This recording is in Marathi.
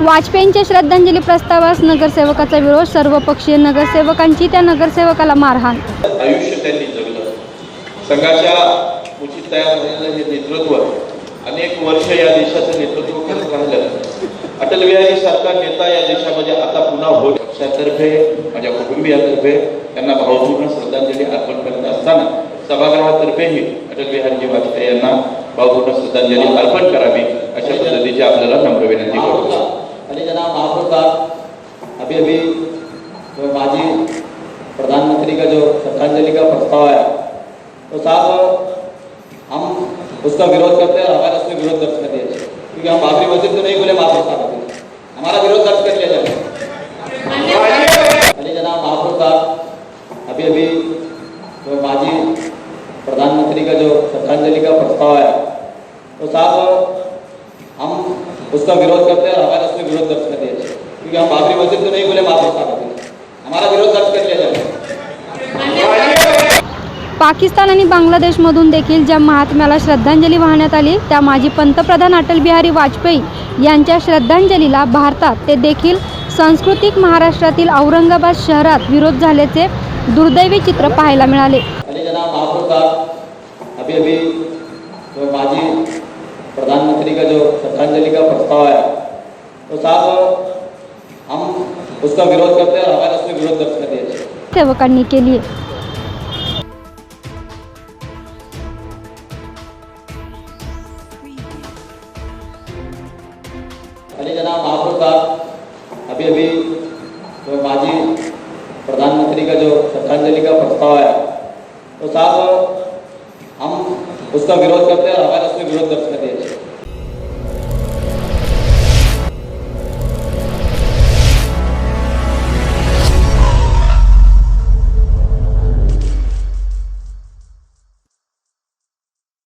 वाजपेयींच्या श्रद्धांजली प्रस्तावास नगरसेवकाचा विरोध सर्वपक्षीय नगरसेवकांची त्या नगरसेवकाला मारहाण. आयुष्य त्यांनी जगलं. संघाच्या उचित तयार झालेलं हे नेतृत्व अनेक वर्ष या देशाचं नेतृत्व करत राहिलं अटल बिहारी सारखा नेता या देशामध्ये आता पुन्हा होत पक्षातर्फे माझ्या कुटुंबियातर्फे त्यांना भावपूर्ण श्रद्धांजली अर्पण करत असताना सभागृहातर्फेही अटल बिहारीजी वाजपेयी यांना भावपूर्ण श्रद्धांजली अर्पण करावी अशा पद्धतीची आपल्याला नम्र विनंती करतो महापौर साहब अभी अभी जो माजी प्रधानमंत्री का जो श्रद्धांजलि का प्रस्ताव आया तो साहब हम उसका विरोध करते हैं और हमारे उसमें विरोध दर्ज कर दिया क्योंकि हम बाबरी मस्जिद तो नहीं बोले महापौर साहब हमारा विरोध दर्ज कर लिया जाए अली जनाब महापौर साहब अभी अभी जो श्रद्धांजलि का प्रस्ताव आया। तो साहब हम उसका विरोध करते हैं और हमारे उसमें विरोध दर्ज कर दिया जाए। क्योंकि हम बाबरी मस्जिद तो नहीं बोले साहब अभी हमारा विरोध दर्ज कर लिया जाए। पाकिस्तान आणि बांगलादेशमधून देखील ज्या महात्म्याला श्रद्धांजली वाहण्यात आली त्या माजी पंतप्रधान अटल बिहारी वाजपेयी यांच्या श्रद्धांजलीला भारतात ते देखील सांस्कृतिक महाराष्ट्रातील औरंगाबाद शहरात विरोध झाल्याचे दुर्दैवी चित्र पाहायला मिळाले. श्रद्धांजलि का प्रस्ताव आया। तो साहब हम उसका विरोध करते हैं और हमारे उसमें विरोध दर्ज कर जनाब महापौर साहब अभी अभी जो माजी प्रधानमंत्री का जो श्रद्धांजलि का प्रस्ताव आया तो साहब हम उसका विरोध करते हैं और हमारे उसमें विरोध दर्ज कर दिया